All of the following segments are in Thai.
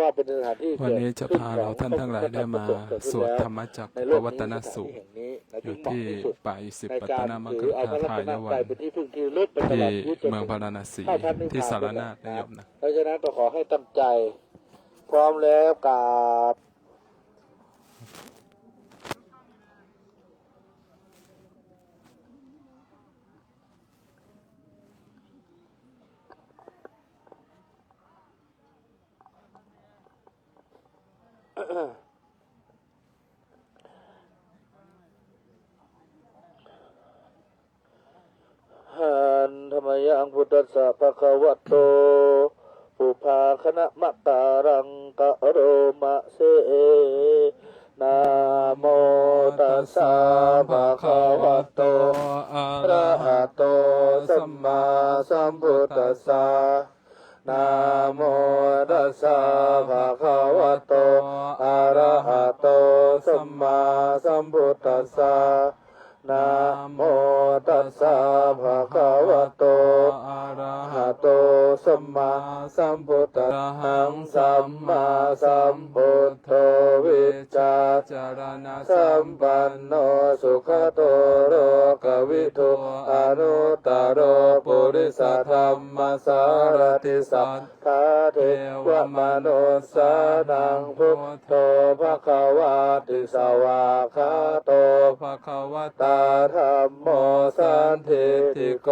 ะว่าเป็นสถานที่วันนี้จะเกิดพาขึ้เราท่านทั้งหลายได้มาเกิดขึ้นสวดแล้วธรรมจักรในปโลกวัตนนี้สูตรแห่งนี้และอยู่เหมาะที่สุดป่าอิสิปในปัตการนามถืกอเอาพระรัทาตยนวัตรัยนเป็นที่พึ่งที่ลึกเป็นตที่ลอดชีวิตจนเมืองพาราณสีเข้าท่านนิพพที่สารนาฏนะโยมนะเพราะฉะนั้นก็ขอให้ตั้งใจ พร้อมแล้วกราบ หันธรรมยังพุทธั สะภะคะวะโตปุพาคณะมะการังกะโรมะเสนะโมตัสสะภะคะวะโตอะระหะโตสัมมาสัมพุทธัสสะนะโมตัสสะภะคะวะโตอะระหะโตสัมมาสัมพุทธัสสะนะโมตสสะภะคะวะโตอะระอะหะหะโตสัมมาสัมพุทธัสสะหังสัมมาสัมพุทโธวิจจาจารณะสัมปันโนสุขโตโรกวิทุอนุตตโรปุริสธรรมสารติสัทธาเทวมนุสสานังพุทโธภะคะวาติสวาคาโตภะคะวะตาตาธรรมโมสันเทติโก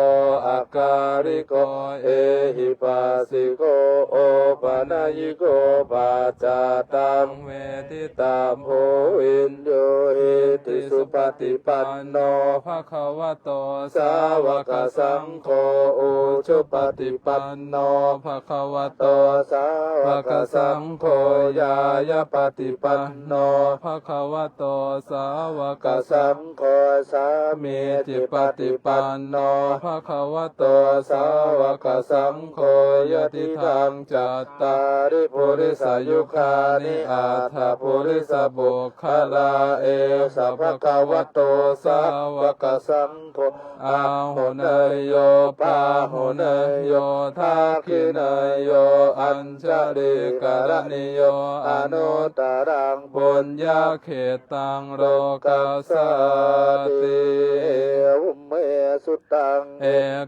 อาการิโกเอหิปัสสิโกโอปะนายโกปัจจตังเวทิตามโพวินโยหิติสุปฏิปันโนภะคะวะโตสาวกสังโฆอุชุปฏิปันโนภะคะวะโตสาวกสังโฆยายปฏิปันโนภะคะวะโตสาวกสังโฆสามีจิปฏิปันโนภะคะวะโตโตสาวกสังโฆยติทางจัตตาริปุริสายุคานิอาถาปุริสบุคคลาเอสัพพะวะโตสาวกสังโฆอาหุเนยโยปาหุเนยโยทักขิเนยโยอัญชลิกรณิโยอนุตรังบุญญาเขตังโลกัสสติอุมเมสุตัง เอ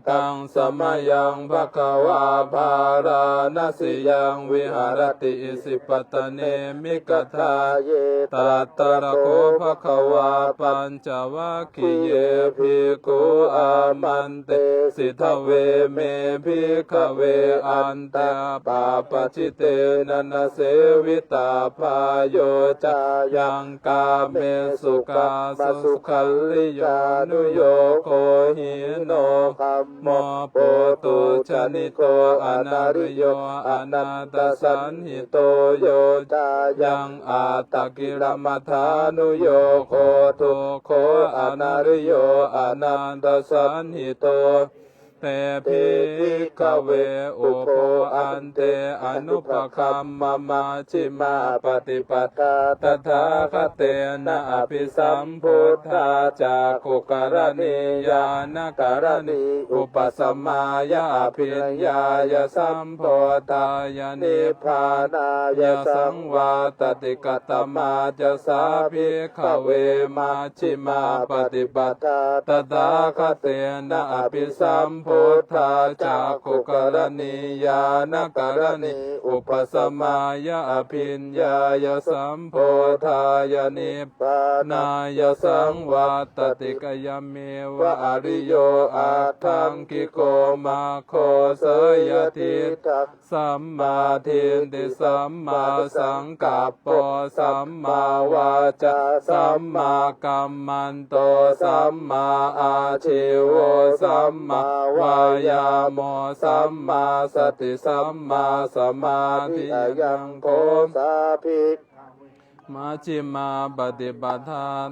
กังสมยังภะคะวาภาราณสิยังวิหารติอิสิปตเนมิกทาเยตัตตระโคภะคะวาปัญจวัคคีเยภิกขุอามันเตสิทเวเมภิกเวอันตาปาปชิเตนันเสวิตาพาโยจายังกาเมสุกาสุขัลลิยานุโยโคหิโนคัมโมโปตุชนิโกอนาริโยอนัตสันหิโตโยจายังอาตกิรมัฐานุโยโคตุโคอนาริโยอนันตสันหิโต เตพิกเวอุโปอันเตอนุปคัมมมาชิมาปฏิปทาตถาคเตนะอภิสัมพุทธาจากขุกรณียานการณีอุปสมายาภิญญายสัมโพธายานิพพานายยสัสังงวาวาตติกตมาจะสาภิกขเวมาชิมาปฏิบัติตาตถาคเตนะอภิสัมพุพุทธาจากขุกรณียานกรณีอุปสมายาอภิญญายสัมโพธายนิปานายสังวาตติกยเมวะอริโยอาทังกิโกมาโคเสยทิทัสัมมาทินติสัมมาสังกัปปสัมมาวาจาสัมมากัมมันโตสัมมาอาชิวสัมมาวายาโมสัมมาสติสัมมาสมาธิยังโคมสาภิกมาชิมาปฏิปทาน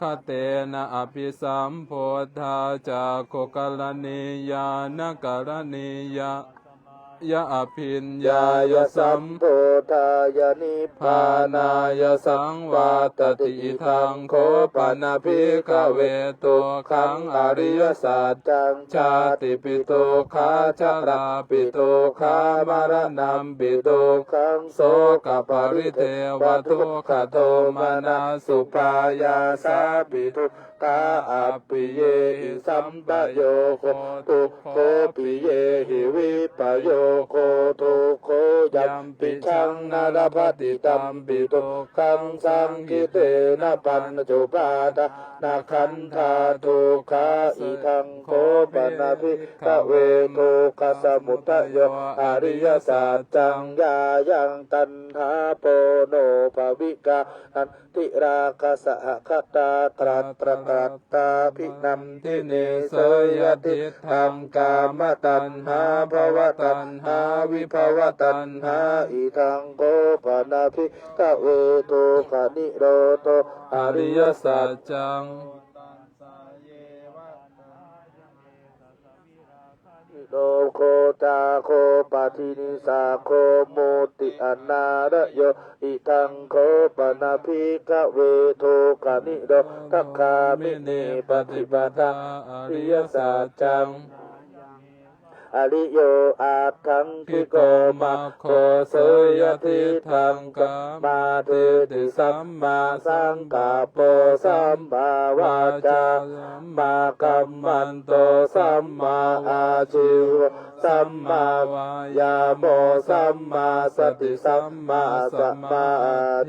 คเตนะอภิสัมโพธาจากโคกลณียานกรณียะ ยะอภิญยาญายสัสัมมโพธายานิพพาพานานายสังวาตติทังโคปนาภิกขเวตุขังอริยสัจจังชาติปิโตขาชาราปิโตขามารณัมปิโตขังโสกปริเทวทุกขโทมานาสุปายาสาปิทุกาอัปปิเยหิสัมปโยโคทุโคปิเยหิวิปโยโคทุโคยัมปิชังนารพติตัมปิโตขังสังกิเตนะปันจุปาตานาคันธาทุกขาอิทังโคปนาภิกเวโตกัสมุทโยอริยสัจจังยายังตันหาโปโนภวิกานันติราคสหคตาตรัตตัตตาภินัมทิเนเสยติทังกามตัณหาภวตัณหาวิภวตัณหาอิทังโกปนาภิกเวโตกานิโรโตอริยสัจจัง โลโคจาโคปะทินิสาโคโมติอนาระโยอิทังโคปนาภิกเวโทกานิโรทัคคามิเนปฏิปทาอริยสัจจัง อริโยอาทังพิโกมาโคโคเสยทิทังกากัมมาเทเทติติสัมมาสังกาโปปสัมมาวาวาาจาสัมมากัมมันโตสัมมาอาชิวสัมมามาวายาโมสัมมาสติสัมมาสสมามา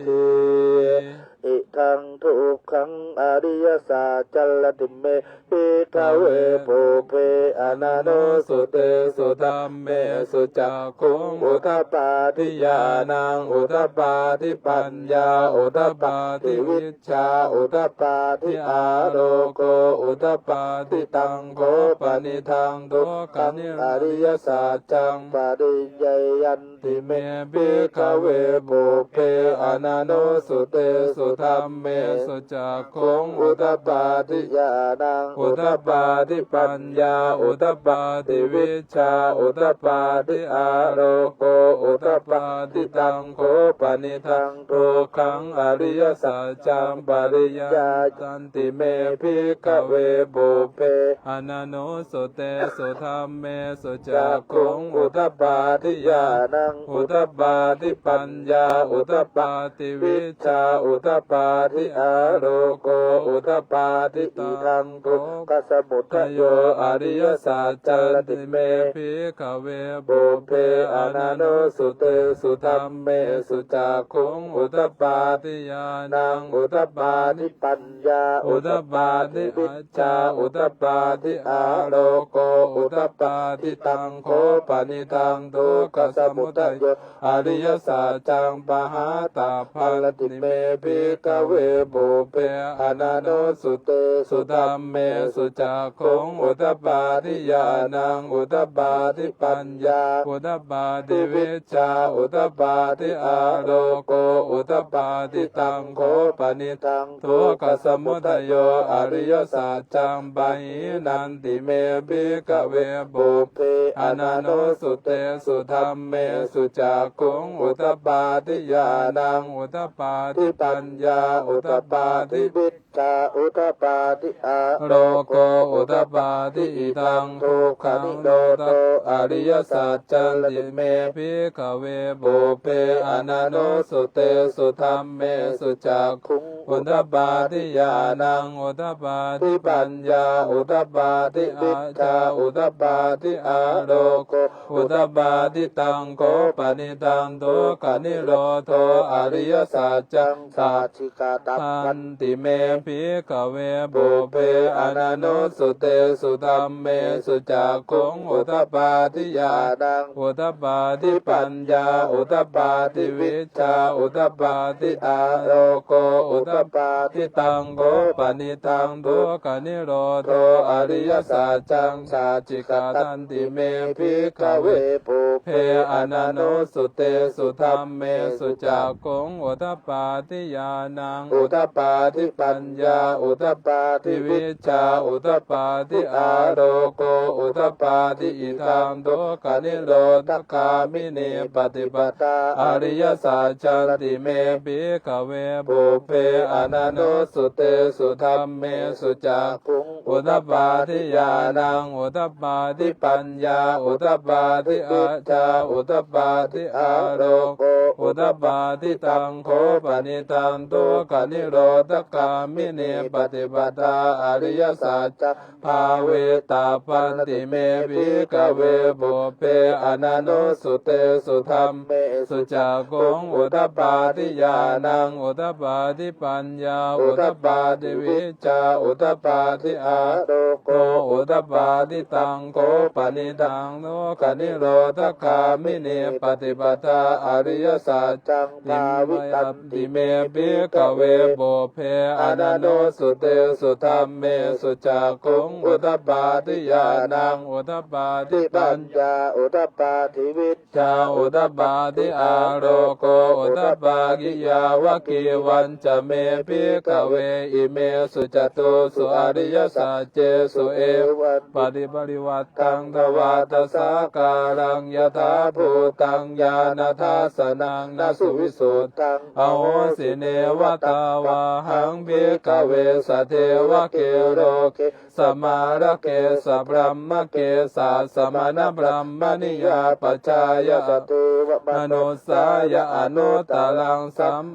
ธิอิทังทุกขังอริยสัจจลติเมพิทเวปุเพอนาโนสุเตสุตัมเมสุจักขุงอุทปาทิยานังอุทปาทิปัญญาอุทปาทิวิชชาอุทปาทิอาโรโกอุทปาทิตังโกปนิทังทุกขังอริยสัจจังปริยยัน ติเมเมปิปิกเวเวปุปุเพอนานโนสุเตสุธรรมเมสุจักขงอุตตปาปาทิทิยานังอุตปาทิปัญญาอุตปาทิวิชาอุตปาทิอารโกอุตปาทิตังโคปนิทังทุกขังอริยสัจจังปริยาจันติเมพิกเวปุเพอนาโนสุเตสุธรรมเมสุจักขงอุตปาทิยานังอุตปาทิปัญญา อุตปาทิวิชชาอุตปาทิอาโรโก อุตปาทิอิตัทังงโกทุกขสมุททโยโยออริริยยสัสัจจจัจนลติติเมเมพิกเวปุปุเพเพออนานาโนโนสุสุเตเตสุสุธธรรรรมมเมเมสุสุจัจักกขุขุงงอุอุตตปาปาทิทิยานันังงอุอุตตปาปาทิทิปัญญา อุตปาทิอัจจาอุตปาทิอาโรโก อุตปาทิตังโคปนิตังทุกขสมุทัยโยอริยสัจจังปหาตาภันติเมพิกเวปุเปอนาโนสุเตสุธรรมเมสุจักขงอุตปาทิยานังอุตปาทิปัญญาอุตปาทิวิชาอุตปาทิอาโรโกอุตปาทิตังโคปนิทังทุกขสมุทัยโยอริยสัจจังปหินันติเมภิกเวปุเพอนาโนสุเตสุธรรมเมสุจักขุงอุตปาทิยานังอุตปาทิปัญญาอุตปาทิวิชชาอุตปาทิอาโลโกอุตปาทิอิทังทุกขังโลโตอริยสัจจันติเมภิกเวปุเพอนาโนสุเตสุธรรมเมสุจักขุงอุตปาทิยานังอุตปาทิปัญญาอุตปาทิอาชาอุตปาทิอาโลโกอุตปาทิตังโกปนิตังทุกขนิโรโทอริยสัจจังสาสัจชิกาตัปทัปันติเมภิกเวปุเพอนันโนสุเตสุธรรมเมสุจักขงอุตปาทิยานังอุตปาทิปัญญาอุตปาทิวิชาอุตปาทิอาโรโกอุตปาทิตังโกปนิตังทุกขนิโรโทอริยสัจจังสาจิกาทันติเมภิกเวเวปุเพอนันนุสุเตสุธรรมเมสุจักกงอุทปปาทิยานัง อุทปปาทิปัญญา อุทปปาทิวิชชาอุทปปาทิอาโรโก อุทปปาทิอิทังโตกานิโรธคามิเนปฏิปตาอริยสัจจันติเมปิกเวปุเพอนันโนสุเตสุธรรมเมสุจักกุงอุทปปาทิยานัง อุทปปาทิปัญญา อุทปปาทิอาจาอุทปปาทิอาโรโกอุทปาทิตังโคปนิตังโตกานิโรธคามิเนปฏิปตาอริยสัจจภาเวตาปันติเมภิกเวปุเพอนันโนสุเตสุธรรมเมสุจักงอุทปาทิยานังอุทปาทิปัญญาอุทปาทิวิจาอุทปาทิอาโรโกอุตปาทิตังโกปนิตังโนกนิโรธคามิเนปฏิปทาอริยสัจจังติตาวิตันปติเมปิกเวโบเพอนันโนสุเตสุธรรมเมสุจักขุงอุตปาทิยานังอุตปาทิปัญญาอุทปปาทิวิชจาอุตปาทิอาโรโกอุตปากิยาวะกีวันจะเมปิกเวอิเมสุจตุสุอริยสัจเจสุเอวันปฏิปริวัตตังทวาตสาการังยถาภูตงญาณทัสสนังนาสุวิสุทธตังอโหสิเนวตาวาหังเบกเวสเทวะเกโรเกสมาระเกสพรหมเกสาสมณพรหมนิยาปชายะสตุวะมโนสายะอนุตตรังสัม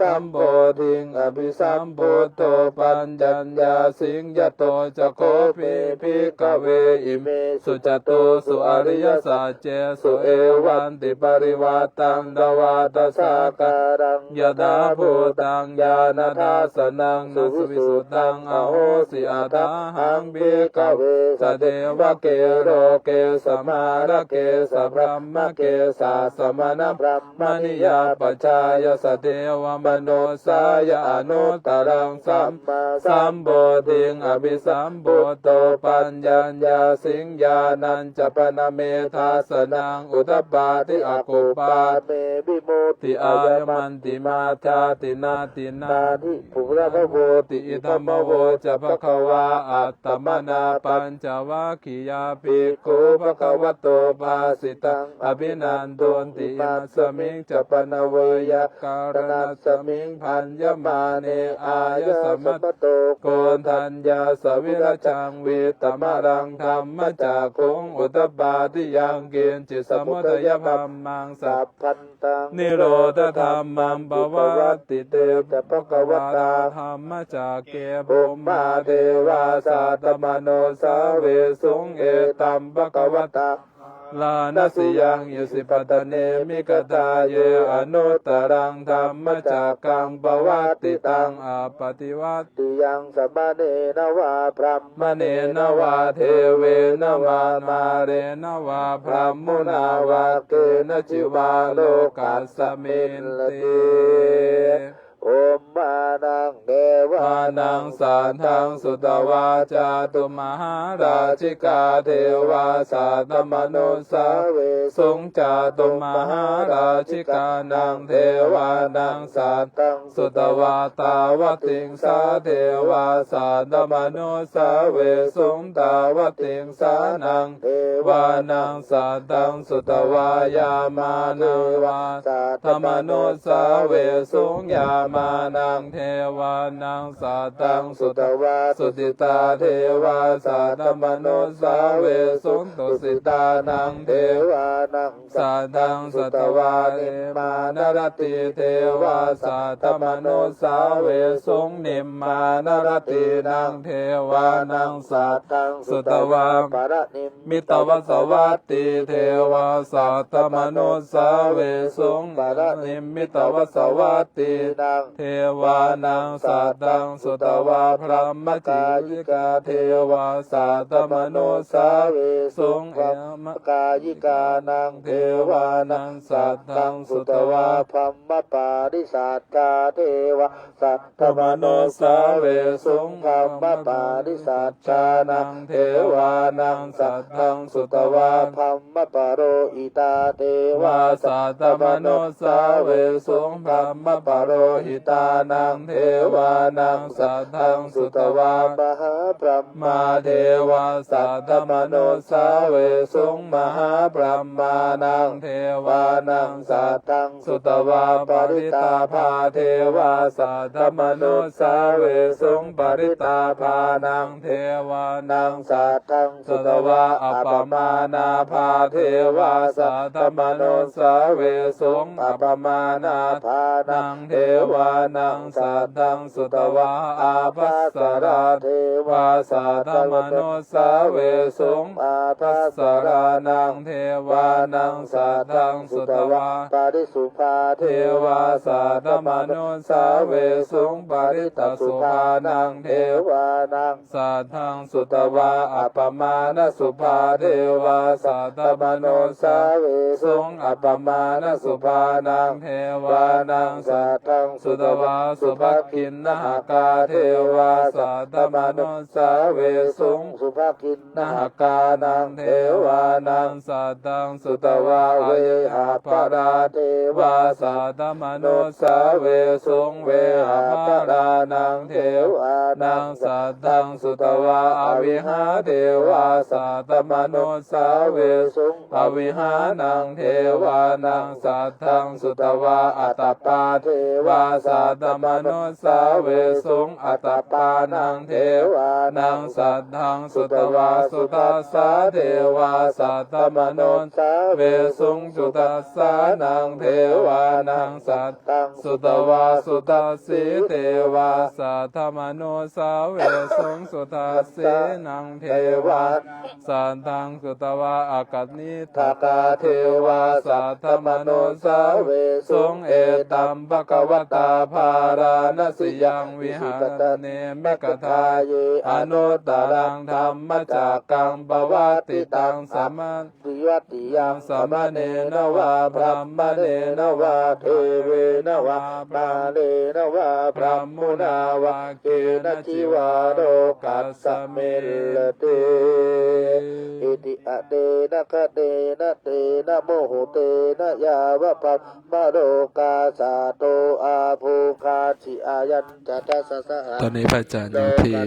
สัมโพธิงอภิสัมโพโตปัญญญาสิงยโตจะโคปิภิกเวอิเมสุจตุสุอริยสัจเจสุเอวันติปริวัตังดวาตสาการังยะดาภูตังญาณทัสนังนสุวิสุทธังอโหสิอาทาหังภิกเวสเดวะเกโรเกสมาระเกสพรหมเกสาสมณพรหมนิยาปชายสเทวมโนสายอนุตรังสัมมาสัมโพธิงอภิสัมโพโตปัญญญาสิงญานันจะปนเมธาสนังอุตปาทิอากุปาเมวิโมติอายมันติมาชาตินาตินานาทิภูระพะโวติอิธรรมโวจะภคะวาอัตตมนาปัญจวัคคียาปิโกภคะวะโตภาสิตังอภินันโดนติมาสมิงจะปนเวยการณัสสมิงพันยมาเนอายสมัตโตโกนทัญญาสวิรชังเวตมรังธรรมจากคงอุตปาทิยังเกณฑ์จิตสมุทยพัมมังสัพพันตังนิโรธธรรมังปวัตติเตจะปะกวตาธรรมจากเกภุมาเทวาสัตมโนสาเวสุงเอตัมปะกวตา ลานัสยังยุสิปตเนมิกตาเยอนุตรังธรรมจากกังปวัตติตังอาปฏิวัตติยังสมณเนนวาพรหมมเนนวาเทเวนวามาเรนวาพระมุนาวาเกนจิวาโลกัสสมินติ โอมมานังเดวานังสานทังสุตวาจาตุมหาราชิกาเทวาสาตมโนสาเวสงจาตุมหาราชิกานังเทวานังสาตังสุตวาตาวติงสาเทวาสาตมโนสาเวสงตาวติงสานังเทวานังสาตังสุตวายามานังวาสาธรรมโนสาเวสงยามานังเทวานังสาตังสุตวาสุติตาเทวาสาธรรมโนสาเวสงตุสิตานังเทวานังสาทังสัตวาเนมานรติเทวาสาธรรมโนสาเวสงนิมมานรตินางเทวานังสาตังสุตวาปรนิมิตวสวัตติเทวาสาธรรมโนสาเวสงนิมมิตวสวัตตินาง เทวานังสัตตังสุตวาพระมจิวิกาเทวาสัตตมโนสาเวสุงเอมะกายิกานังเทวานังสัตตังสุตวาพัมมปาริสัตตาเทวะสัตตมโนสาเวสุงพัมมปาริสัตชานังเทวานังสัตตังสุตวาพัมมปาโรอิตาเทวาสัตตมโนสาเวสุงพรหมปโรหิตานังเทวานังสัตตังสุตวามหาพระมาเทวาสัตตมโนสาเวสุงมหาพรหมานังเทวานังสัตตังสุตวาปริตาภาเทวาสัตตมโนสาเวสุงปริตาภานังเทวานังสัตตังสุตวาอัปปมานาภาเทวาสัตตมโนสาเวสุงอัปปมานาภานังเทวานังสัตตังสุตวาอาภัสสราเทวาสัตตมโนสาเวสุงอาภัสสรานังเทวานังสัตตังสุตวาปาริสุภาเทวาสัตตมโนสาเวสุงปริตสุภานังเทวานังสัทธังสุตวาอัปปมาณสุภาเทวาสัตตมโนสาเวสุงอัปปมาณสุภานังเทวานังสัทธังสุุตวาสุภคินนหกาเทวาสัตตมโนสาเวสุงสุภากินนหกานังเทวานังสัตตังสุตวาเวหาปราเทวาสัตตมโนสาเวสุงเวหาปรานังเทวานังสัตตังสุตวาอวิหาเทวาสัตตมโนสาเวสุงอวิหานังเทวานังสัตตังสุตวาอัตตปาเทวาสัตตมโนสาเวสุงอัตตปานังเทวานังสัตตังสุตวาสุตัสสะเทวาสัตตมโนสาเวสุงสุตัสสะนังเทวานังสัตตังสุตวาสุตัสสีเทวาสัทธมโนสาเวสุงสุตัสสีนังเทวาสัตตังสุตวาอากัตนิทากาเทวาสัทธมโนสาเวสุงเอตัมปะกวตาภาราณสิยังวิหารเนมกทาเยอนุตตรังธรรมจักกังปวัตติตังสัมมาติวติยังงสมเนนวาพรหมเนนวาเทเวนวาปาเลนวาพรหมุนาวาเกนจิวาโรกัสเมลเตอิติอเตนะคะเตนะเตนะโมโหเตนะยาวะปัมมโรกาสาโตอาภูคาชิอายันจัตตาสสะตอนนี้พระอาจารย์อยู่ที่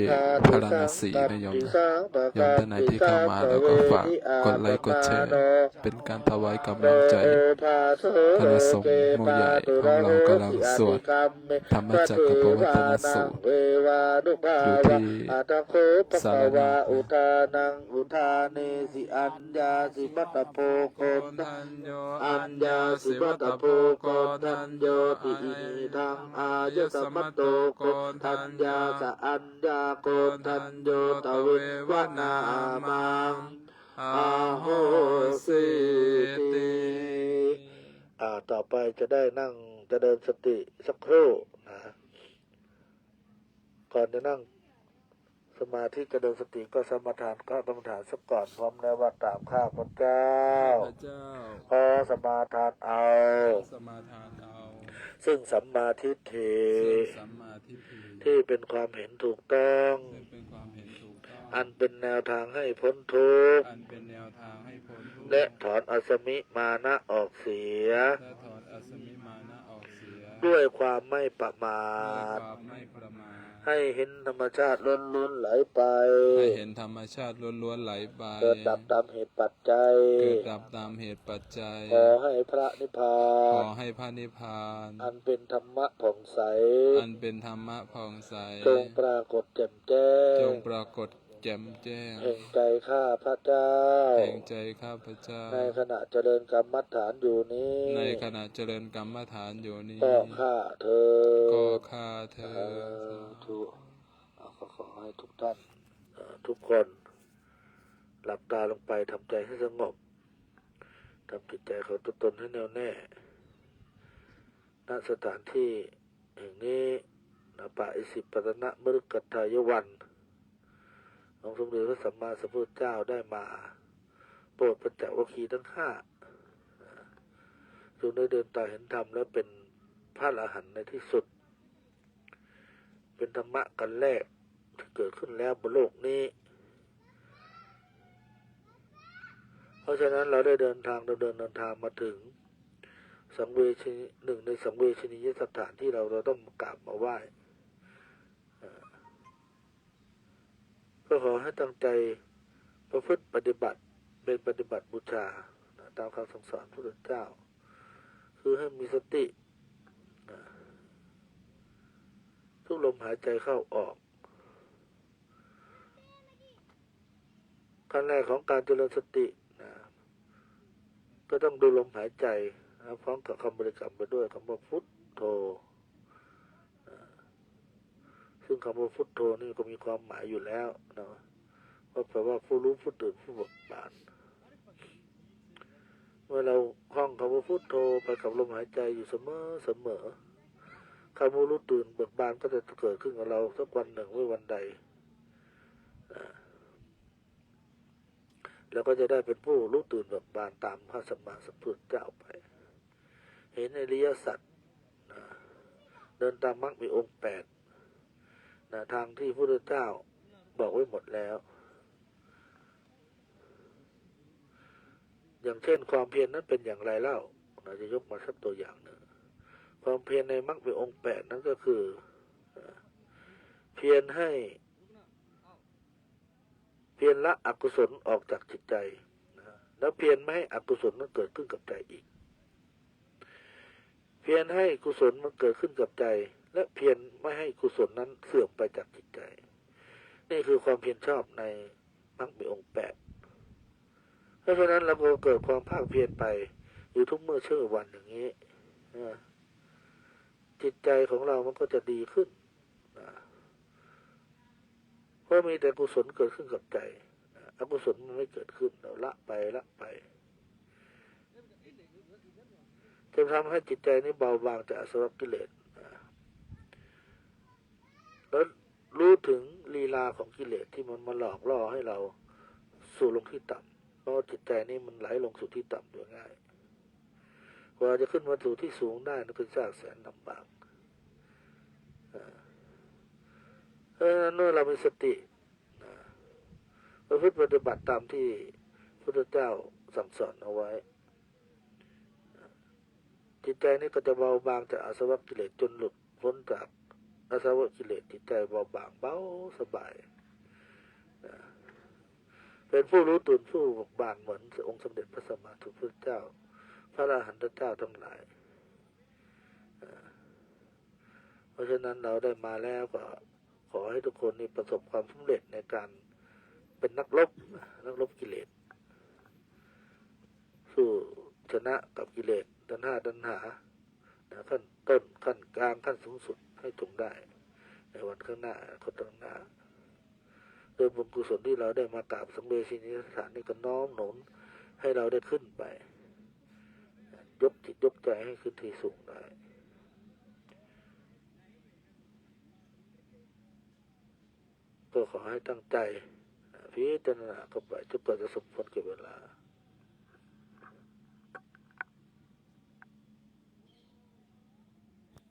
พาราณสีนะโยมนะโยมท่านไหนที่เข้ามาแล้วก็ฝากกดไลค์กดแชร์เป็นการถวายกำลังใจพระสงฆ์หมู่ใหญ่ของเรากำลังสวดธรรมจักรปวัตนสูตรอยู่ที่สารนาอุทานังอุทาเนสิอัญญาสิมัตตโปโกนทันโยอัญญาสิวัตโปโกทันโยติอินิทังอายสมัตโตโกทันยาสะอัญญาโกทันโยตเววนามังอาโหสิติติอ่าต่อไปจะได้นั่งจะเดินสติสักครู่นะก่อนจะนั่งสมาธิจะเดินสติก็สมาทานก็ต้องฐานสักก่อนพร้อมแล้วว่าตามข้าพเจ้าพระเจ้าขอสมาทานเอาสมาทานเอา ซึ่งสัมมาทิฏฐิซึ่งสัมมาทิฏฐิที่เป็นความเห็นถูกต้องซึ่งเป็นความเห็นถูกต้องอันเป็นแนวทางให้พ้นทุกข์อันเป็นแนวทางให้พ้นทุกข์และถอนอสมิมานะออกเสียและถอนอสมิมานะออกเสีย ด้วยความไม่ประมาด้วยทความไม่ประมาท ให้เห็นธรรมชาติล้นล้นๆไหลไปให้เห็นธรรมชาติล้วนๆไหลไป เกิดดับตามเหตุปัจจัย เกิดดับตามเหตุปัจจัย ขอให้พระนิพพาขอนให้พระนิพพาน อันเป็นธรรมะผ่องใส อันเป็นธรรมะผ่องใส จงปรากฏแจ่มแจ้จงงปรากฏ แจ่มแจ้งแห่งใจข้าพระเจ้า แห่งใจข้าพเจ้า ในขณะเจริญกรรมฐานอยู่นี้ ในขณะเจริญกรรมฐานอยู่นี้ ก็ข้าเธอ ก็ข้าเธอทุกก็ขอให้ทุกท่านเอ่อทุกคนหลับตาลงไปทำใจให้สงบทำจิตใจของตัวตนให้แน่วแน่ณสถานที่แห่งนี้นะป่าอิสิปตนะมฤกทายวัน องค์สมเด็จพระสัมมาสัมพุทธเจ้าได้มา โปรดปัญจวัคคีย์ทั้งห้าจงได้เดินตาเห็นธรรมและเป็นพระอรหันต์ในที่สุด เป็นธรรมะกันแรกที่เกิดขึ้นแล้วบนโลกนี้ เพราะฉะนั้นเราได้เดินทางเราเดินเดินทางมาถึง สังเวชนีหนึ่งในสังเวชนียสถานที่เราเราต้องกราบมาไหว้เอ่อ ก็ขอให้ตั้งใจประพฤติปฏิบัติเป็นปฏิบัติบูชาตามคำสั่งสอนพระพุทธเจ้า คือให้มีสติ ทุกลมหายใจเข้าออกขั้นแรกของการเจริญสตินะก็ต้องดูลมหายใจพร้อมกับคำบริกรรมไปด้วยคำว่าพุทโธ ซึ่งคำว่าพุทโธนี่ก็มีความหมายอยู่แล้วนะว่าแปลว่าผู้รู้ผู้ตื่นผู้เบิกบานเมื่อเราห้องคำว่าพุทโธไปกับลมหายใจอยู่เสมอเสมอคำว่ารู้ตื่นเบิกบานก็จะเกิดขึ้นกับเราสักวันหนึ่งไม่วันใดแล้วก็จะได้เป็นผู้รู้ตื่นเบิกบานตามพระสัมมาสัมพุทธเจ้าไป เห็นอริยสัจนะเดินตามมรรคมีองค์แปด นะทางที่พระพุทธเจ้าบอกไว้หมดแล้ว อย่างเช่นความเพียรนั้นเป็นอย่างไรเล่าเราจะยกมาสักตัวอย่างหนึ่งความเพียรในมรรคมีองค์แปดนั้นก็คือ เพียรให้ เพียรละอกุศลออกจากจิตใจแล้วเพียรไม่ให้อกุศลมันเกิดขึ้นกับใจอีก เพียรให้กุศลมันเกิดขึ้นกับใจ และเพียรไม่ให้กุศลนั้นเสื่อมไปจากจิตใจ นี่คือความเพียรชอบในมรรคมีองค์แปดเพราะฉะนั้นเราก็เกิดความภาคเพียรไปอยู่ทุกเมื่อเชื่อวันอย่างนี้จิตใจของเรามันก็จะดีขึ้นเพราะมีแต่กุศลเกิดขึ้นกับใจอกุศลมันไม่เกิดขึ้นเราละไปละไปจะทำให้จิตใจนี้เบาบางจากอสวะกิเลส แล้วรู้ถึงลีลาของกิเลสที่มันมาหลอกล่อให้เราสู่ลงที่ต่ำเพราะจิตใจนี้มันไหลลงสู่ที่ต่ำโดยง่ายกว่าจะขึ้นมาสู่ที่สูงได้นั่นคือยากแสนลำบากอ่าเพราะฉะนั้นเมื่อเรามีสติประพฤติปฏิบัติตามที่พระพุทธเจ้าสั่งสอนเอาไว้ จิตใจนี้ก็จะเบาบางจากอาสวะกิเลสจนหลุดพ้นจาก อาสวะกิเลสจิตใจเบาบางเบาสบายนะเป็นผู้รู้ตื่นผู้บกบานเหมือนองค์สมเด็จพระสัมมาสัมพุทธเจ้า พระอรหันตเจ้าทั้งหลายเพราะฉะนั้นเราได้มาแล้วก็ขอให้ทุกคนนี่ประสบความสำเร็จในการเป็นนักรบนักรบกิเลส สู้ชนะกับกิเลสดันหาดันหาขั้นต้นขั้นกลางขั้นสูงสุด ให้จงได้ ในวันข้างหน้าคนข้างหน้าโดยบุญกุศลที่เราได้มากราบสังเวชนียสถานนี้ก็น้อมหนุนให้เราได้ขึ้นไป ยกจิตยกใจให้ขึ้นที่สูงได้ก็ขอให้ตั้งใจพิจารณาเข้าไปจนกว่าจะสมควรแก่เวลา